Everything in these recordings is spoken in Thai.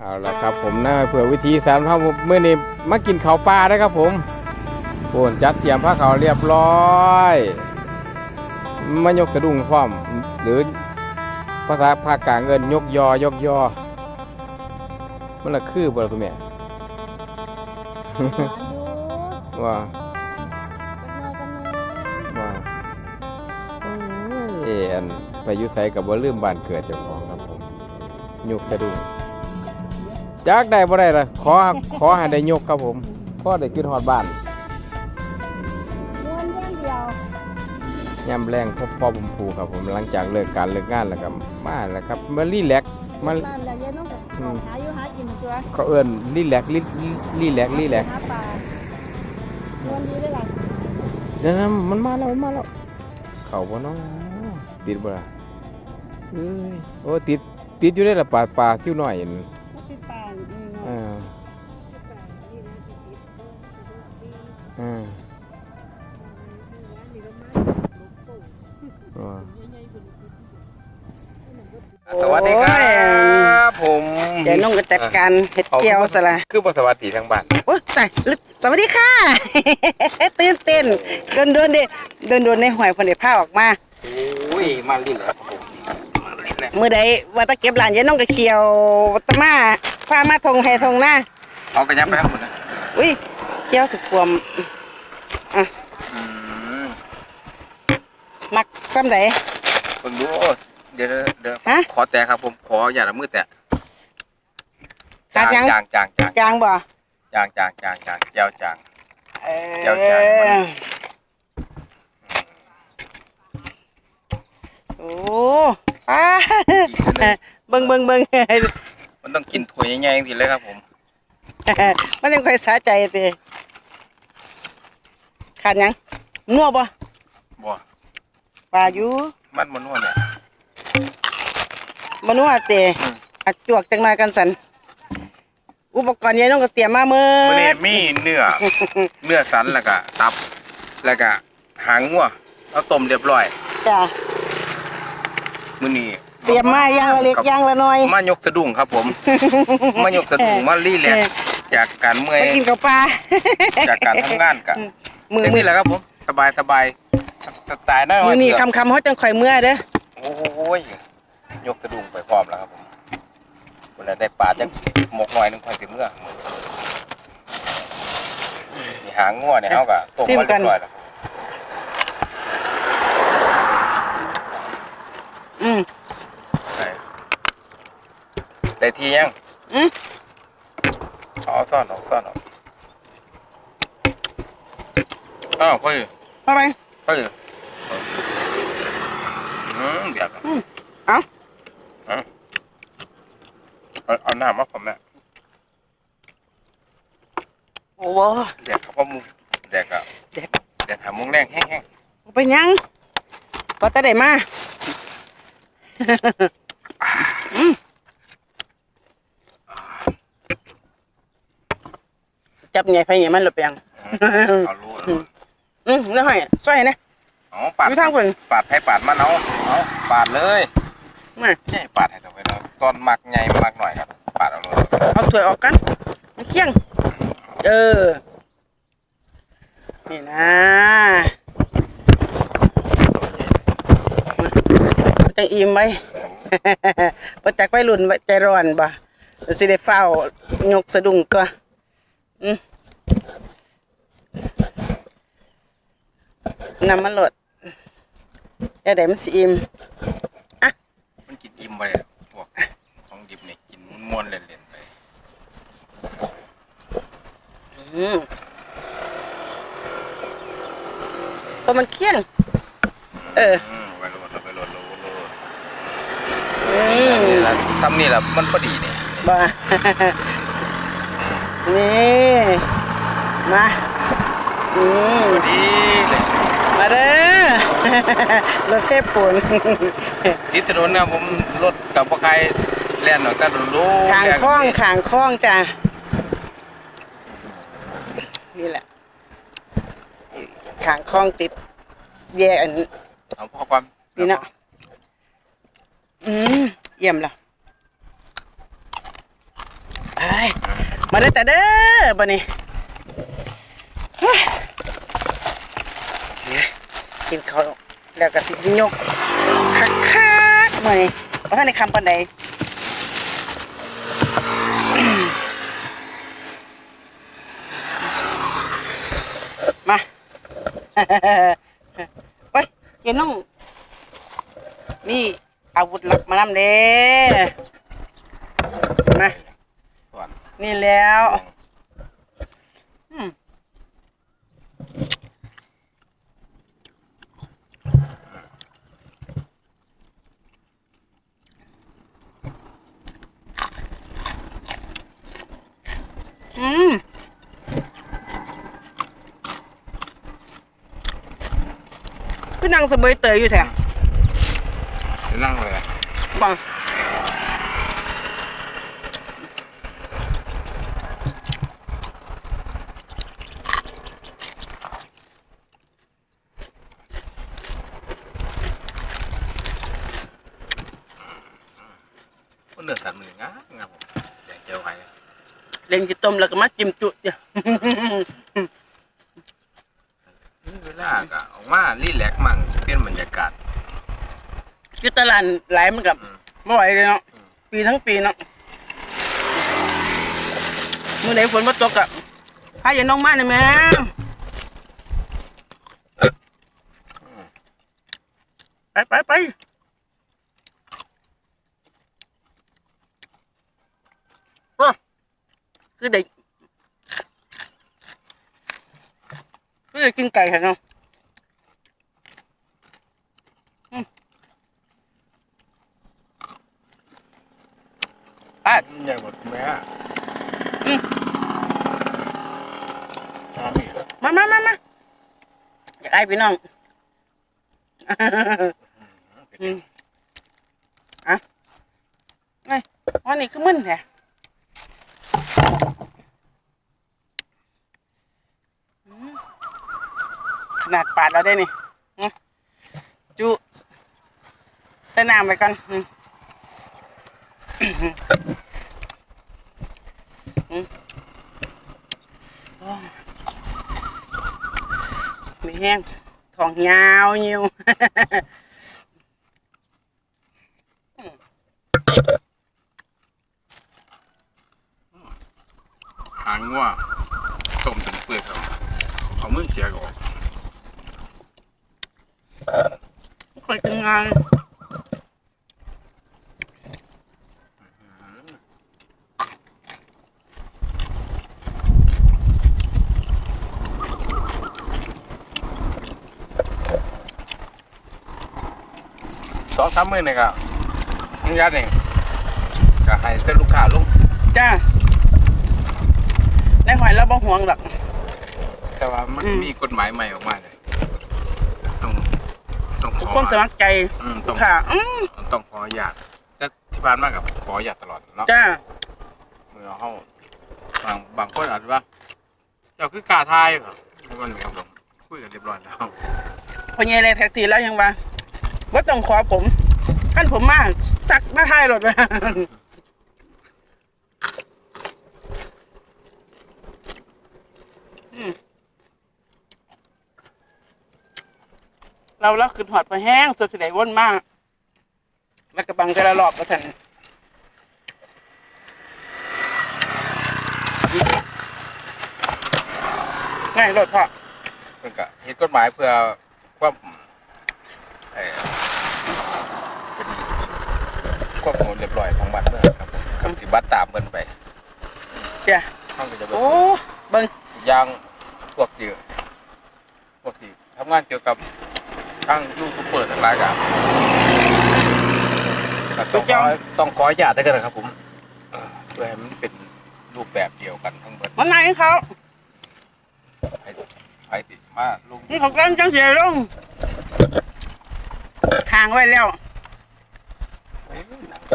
เอาละครับผมนะเผื่อวิธีสามเท่าเมื่อนี้มากินข้าวปลาได้ครับผมโอนจัดเตรียมผ้าขาวเรียบร้อยมายกกระดุงพร้อม หรือภาษาภาคกลางเอินยกยอยกยอ มันละคือบ่ล่ะคุณแม่ว่าว่าโอ้ยอันไปอยุไสกับว่าลืมบ้านเกิดเจ้าของครับผมยกกระดุง จักได้บ่ได้ละขอขอให้ได้ยกครับผมพ่อได้ขึ้นฮอดบ้านม้วนอย่างเดียวยามแรงพบพ่อบุมพูครับผมหลังจากเลิกการเลิกงานแล้วก็มาแล้วครับมารีแลกซ์มาบ้านแล้วยายน้องก็อืมหาอยู่หากินตัวเขาเอิ้นรีแลกซ์รีรีแลกซ์รีแลกซ์หาปลาม้วนดีเลยล่ะเดี๋ยวนะมันมาแล้วมันมาแล้วเขาบ่เนาะติดบ่ล่ะเอ้ยโอ้ติดติดอยู่ได้ละปลาปลาซิ่วน้อย อ่าอ่าสวัสดีครับผมเดี๋ยวน้องก็จัดการเห็ดเจียวซะละคือบ่สวัสดีทั้งบ้านโอ้ยตายลึกสวัสดีค่ะ ตื่นเต้นเดินเดินๆเดิเดินเดินในหอยพนเดผ้าออกมาโอ้ยมาลิ้นแล้วครับผมมาลิ้นแล้วเมื่อใดว่าตะเก็บหลานยายน้องก็เคียวตะมาพามาทงให้ทงหน้าเอากระยับไปทั้งหมดนะอุ้ย เคียวสุดความอะอืมมักซ้ำไหนเพิ่งดูเดี๋ยวเดี๋ยวฮะ ขอแตะครับผมขออย่าละมือแตะขาดยังจางจางจางจางบ่จางจางจางจางแจ้วจาง เออเจียวจางมันโอ้ป้าอีกขึ้นเลยเบิ่งเบิ่งเบิ่งมันต้องกินถ้วยใหญ่ๆทีเลยครับผม มันยังค่อยสะใจเต ขาดหยังนัวบ่บ่ปลาอยู่มันมันนวดเนี่ยบ่นัวเตอืมอัดจวกจังหน่อยกันสันอุปกรณ์ยายน้องก็เตรียมมาเมื่มื้อนี้อมีเนื้อ เนื้อสันแล้วก็ตับ แล้วก็หางงัวเอาต้มเรียบร้อยจ้ะมื้อนี้เตรียมมาอย่างละเล็กอย่างละน้อยมายกสะดุ้งครับผม มายกสะดุ้งมารีแลกซ์จากการเมื่อยไปกินกับปลา จากการทำงานกะ มือจังมืนี้อแหละครับผม สบายสบายสไตล์นั่นมือนี่เถอะคำคำๆเขาจังข่อยเมื่อเด้อโอ้ยยกสะดุ้งไปพร้อมแล้วครับผมเวลาได้ปลาจังหมกหน่อยหนึงค่อยสิเมื่อนี่หางงัวเนี่ยเฮาก็ต้มมาเรียบร้อยแล้วอืมได้ได้ทียังอืมเอาซ่อนออกซ่อนออก อ้าวค่อยมาไปค่อยอืมเดี๋ยวเอาเอาเอาน้ำมาผมเนี่ยโอ้โหเดี๋ยวเขาก็มุงเดี๋ยวก็เด็กเดี๋ยวหามุงแรงแห้งไปยังก็จะได้มาอืมจับไงไฟไงมันหลบยังๆอืมเอาลูก อืมแล้วให้ซอยนะเอาปาดอยู่ทางเพิ่นปาดให้ปาดมันเอาเอาปาดเลยมาใช่ปาดให้ตัวไปเนาะตอนหมักใหญ่หมักหน่อยครับปาดเอาเลยเอาถ้วยออกกันมันเคียง เออนี่นะมันจังอิ่มไว้ประจักไว้รุ่นไว้ใจร้อนบ่มันสิได้เฝ้ายกสะดุ้งตัวอืม นำมันโหลดอย่าได้มันสิอิ่มมันกินอิ่มไปเลยพวกของดิบนี่กินม้วนๆเล่นๆไปอืมตัวมันเคียงเอออืมไปโหลดเอาไปโหลดโหลดโหลดอืมนี่แหละทำนี่แหละมันพอดีนี่บ่า นี่ มา อืมพอดีเลยมา เด้อรถเทพปูนที่ถนนนะผมรถกับปลาไก่แล่นหน่อยก็โลขางคล้องขางคล้องจ้ะนี่แหละขางคล้องติด แย่อันเอาพอความนี่เนาะอืมเยี่ยมละเอ้ยมาได้อแต่เด้อบันนี้เฮ้ยเนี่ย กินเขาวแล้วก็สิยกคักคักๆมานี่เพราะท่านในคำปันใดมาเฮ้ยเย็นน้องมีอาวุธลับมานำเด้มาส่วนนี่แล้ว อืมก็นั่งสะเบยเตยอยู่แถมนั่งเลยนะบัง ก็เนื้อสันมันงามงามผมแดงเจียวไว้เลย เล่นกิต้มแล้วก็มาจิ้มจุเดียวนี่เวลาก็ออกมารีแลกซ์มั่งเปลี่ยนบรรยากาศ คือตลาดหลายมันกับอืม ไม่ไหวเลยเนาะปีทั้งปีเนาะมื่อไหนฝนมาตกอะพาอย่าน้องมาหน่อยแม่ไปไปไปโอ้คือเด็ก คือจะกินไก่ค่ะเนาะอืมไปใหญ่หมดแม่ อืม ชอบอีก มามามามาอยากไอ้พี่น้อง อืมอะไงวันนี้คือมึนแท้อืมข นาดปาดเราได้นี่จุใส่น้ำไปก่อนมีแห้งทองยาวเยิว หางงัวต้มจนเปื่อยครับเอามือเสียก่อน ค่อยทำงาน สองสามมื้อนี่ก็มึงยัดเองก็ให้แต่ลูกค้าลงจ้าในหอยเราบ่ห่วงหรอก แต่ว่ามันอืม มีกฎหมายใหม่ออกมาเลยต้องต้องขอความสมัครใจอืมต้องค่ะอืมต้องขออนุญาตแต่ที่ผ่านมากับขออนุญาตตลอดเนาะ จ้าเมื่อเฮาบางบางคนอาจจะว่าเจ้าคือกล้าทายเหรอมันครับผมคุยกันเรียบร้อยแล้วพอเยเลยแท็กซี่แล้วยังว่า ว่าต้องขอผมขั้นผมมาสักมาท้ายรถไปอืมเราเราขึ้นหอดไปแห้งสุดสิได้วนมากแล้วก็บังแต่ละรอบก็ทันง่ายรถพ่อเพิ่นก็เฮ็ดกฎหมายเพื่อความเอ่อเป็น ความสงบเรียบร้อยของบ้านเมืองครับผมคำที่บัตรตามเพิ่นไปเจ้าเฮาก็จะบ่โอ้เบิ่งอย่างพวกที่พวกที่ทำงานเกี่ยวกับทางยูทูบเบอร์ทั้งหลายก็ก็ต้องขอต้องขออนุญาตด้วยกันนะครับผมเอ่อเพื่อให้มันเป็นรูปแบบเดียวกันทั้งหมดมันไหนเขาให้ให้ติดมาลงนี่เขากำลังจังเสียลงห่างไว้แล้ว เ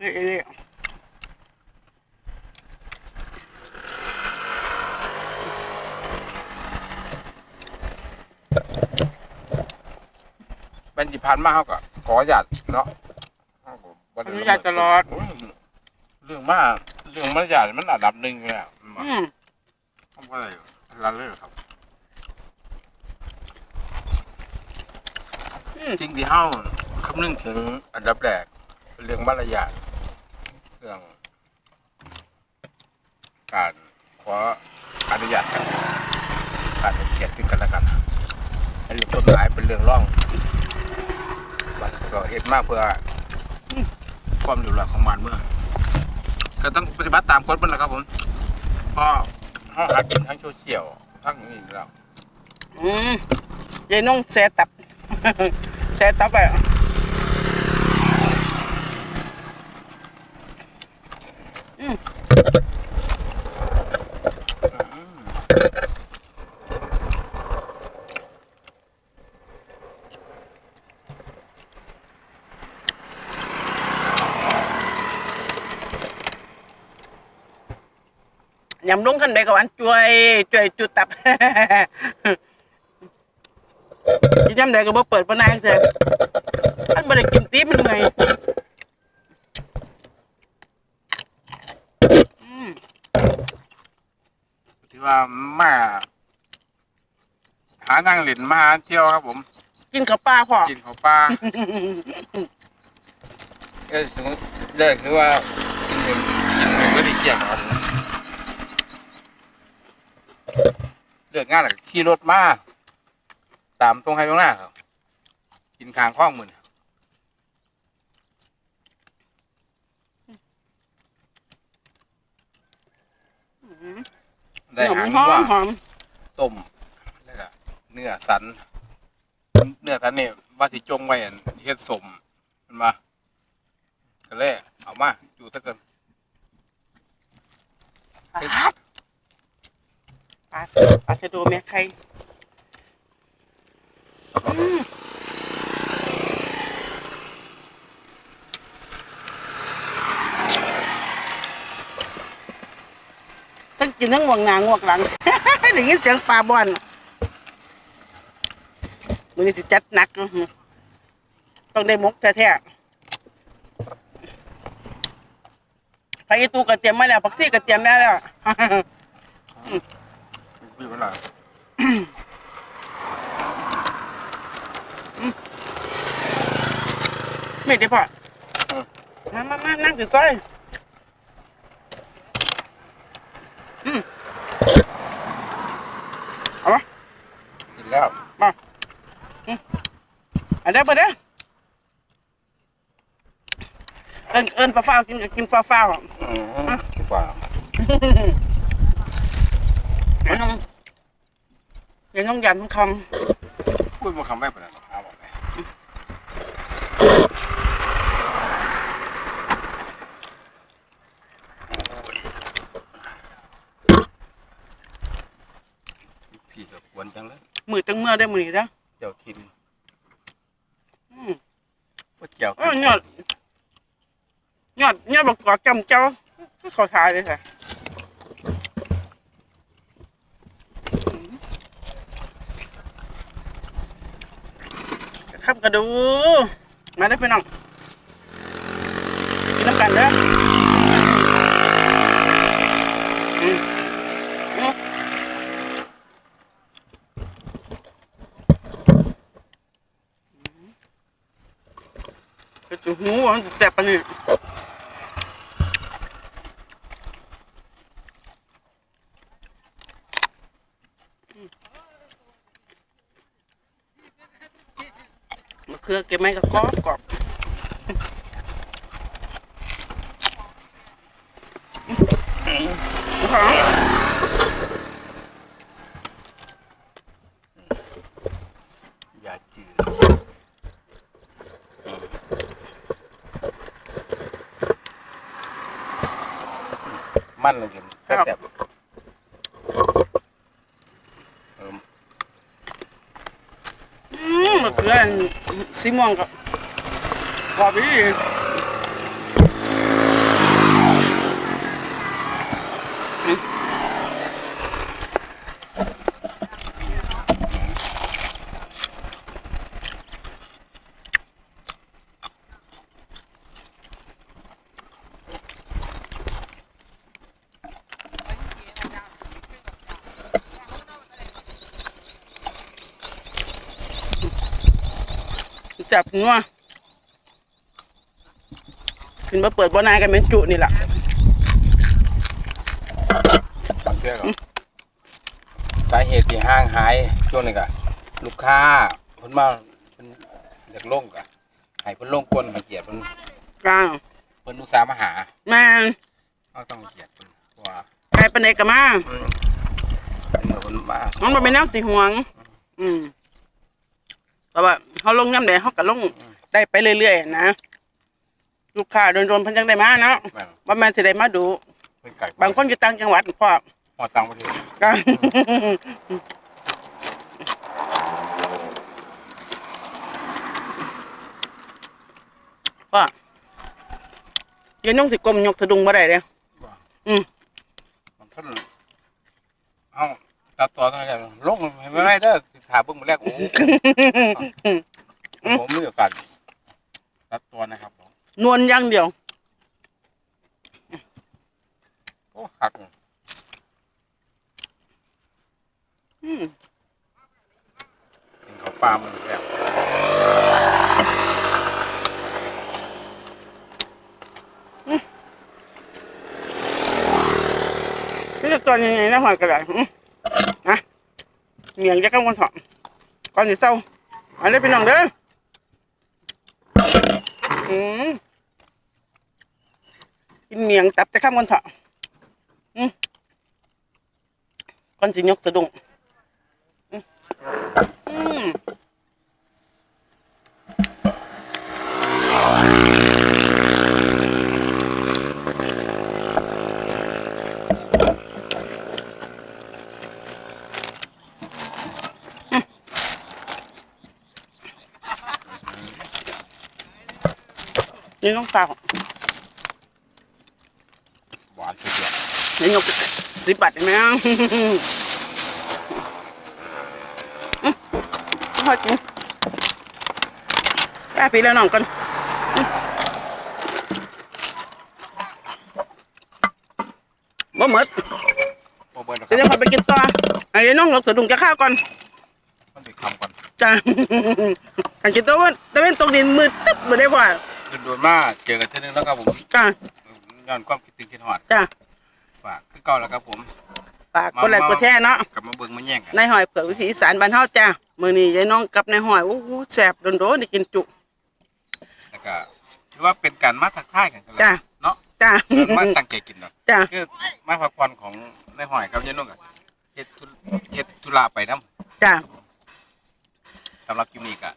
อ้ยเอ้ยเป็นที่ผ่านมาเขาก็ขออนุญาตเนาะเขาก็บ่อนุญาตตลอด เรื่องมาก เรื่องมารยาทมันอันดับหนึ่งอยู่แล้วอืมทำอะไรรันเลยครับ จริงที่เฮ้าคำนึงถึงอันดับแรกเรื่องมารยาทเรื่อง การขออนุญาตกันการให้เกียรติซึ่งกันและกันให้เรื่องต้นไม้เป็นเรื่องร่องมันก็เหตุมากเพื่อความอยู่รอดของมันเมื่องก็ต้องปฏิบัติตามกฎมันแหละครับผมพราะห้องหากินทั้งโซเชียลทั้งนี้แล้ว อืมยายนุ่งแซ่ตับ ไปอืมยำลงกันได้กับวันจว ยจวยจุดตับกินยำได้ก็บ่เปิดปะนางเถอะอันบ่ได้กินตีมันไงอืมที่ว่ามาหานั่งเล่นมาหาเที่ยวครับ ผม กินกับปลาพอกินของปลาก็ถึงเลิกคือว่ากินหนึ่งกินหนึ่งก็ได้เกี่ยงครับเลือกงานหลักขี่รถมา ตามตรงให้ตรงหน้าครับ กินคางข้องมือนได้หอหามงหอว่ามหอมต้มแล้วก็เนื้อสัน เนื้อสันนี่ว่าที่จงไว้อันเฮ็ดสมมันมาก็เลยเอามาอยู่ตะเกินปลาปลาปลาจะดูแม่ใครอืม ทั้งกินทั้งหวงหนางวกหลัง ได้ยินเสียงปลาบอนมือนี้สิจัดหนัก ต้องได้มกแท้ๆไปอีตูกระเตรียมมาแล้วผักซี่กระเตรียมได้แล้วอยู่เวลา ไม่ได้พ่อมามามานั่งถือซอยอืมเอาวะกินแล้วเอาเด้อไปเด้อเอินเอินปลาฟ้าวกินกับกินฟ้าวฟ้าวอืมฝ่าเดี๋ยวน้องเดี๋ยวน้องยำทั้งคพูดมาคำไม่เป็นไรหรอกครับบอกเลยพี่จะคว รจังเลยำมือตั้งเมื่อได้มือนี้แล้วเจ้าทินอืมว่าเจ้าเออยอดยอดยอดบอกกอดจำเจ้าขอทายเลยค่ะขับกระดู มาได้อพี่น้องกินน้ำกันเด้ออืมอืม กระจูหูมันแสบปะนี่มะเขือเก็บไม้กับกรอบกรอบนะคะ อย่าจืด มันเลยกินแซ่บๆเอออืมมะเขืออันสีม่วงกับกรอบดี จับนัวขึ้นมาเปิดบ่อนายกันเป็นจุนี่แหละบางเทื่อก็สาเหตุที่ห้างหายช่วงนี้ก็ลูกค้าเพิ่นมาเพิ่นอยากลงก็ให้เพิ่นลงกลให้เกียรติเพิ่นกลางเพิ่นอุตส่าห์มาหาแม่นก็ต้องให้เกียรติเพิ่นเพราะว่าไก่ปานใดก็มาอืมเมื่อเพิ่นมามันบ่เป็นแนวสิห่วง อืมแต่ว่า เขาลงย่ำใดเขาก็ลงได้ไปเรื่อยๆนะลูกค้าโดนๆเพิ่นจังได้มาเนาะแม่นว่าแม่นสิได้มาดูเพิ่นไก่บางคนอยู่ต่างจังหวัดพ่อฮอดต่างประเทศก็พ่อเดี๋ยันน้องสิกลมยกสะดุงบ่ได้เด้อืมมันเพิ่นเฮาตัดตัวตั้งแต่ลงให้ไม่ได้เด้อสิถามเบิ่งมื้อแรกโอ้ โหผมมีโอกาสตัดตัวนะครับผมนวลอย่างเดียว โอ้หักอืมกินข้าวปลามันแซ่บนี่จะตัวยังไงนะหอยกระดาษอืมนะเมียงจะกังวลถอดก่อนสิเศร้าเอันนี้พี่น้องเด้อ อืมกินเมียงตับจะข้ามกันเถอะอืมก่อนสิยกสะดุ้งอืมอืม นี่น้องสาวหวานสุดยอดนี่ยกสิบบาทเห็นไหมอะอืมพอกินแป้ปีแล้วน้องกันอืมบ่หมดบ่เบิ่นนะคเดี๋ยวรับพอไปกินต่อไอ้น้องเราสะดุ้งจะข้าวก่อนมันสิคำก่อนจ้ากันกินตัววันตะเวนตกดินมืดตึ๊บไม่ได้ว่า โดนๆมาเจอกันเทื่อนึงแล้วครับผมจ้าย้อนความคิดถึงคิดฮอดจ้าฝากคือเก่าแล้วครับผมฝากกดไลค์กดแชร์เนาะกลับมาเบิ่งมาแย่งกันนายหอยเผือกวิถีอีสารบ้านเฮาจ้ามื้อนี้ยายน้องกับนายหอยโอ้โหแซ่บโดนๆได้กินจุแล้วก็ถือว่าเป็นการมาทักทายกันกันแล้วจ้ะเนาะจ้าเดินมาตั้งใจกินเนาะจ้าคือมาพักผ่อนของนายหอยกับยายนุ่งอะเฮ็ดธุเฮ็ดธุระไปนํจ้าสำหรับคลิปนี้ก็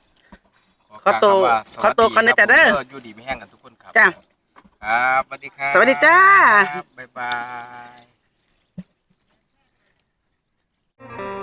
ขาอตัวขอตัวกันนะจ๊ะเด้ออยู่ดีไม่แห้งกันทุกคนครับจ้าครับสวัสดีครับสวัสดีจ้าบ๊ายบาย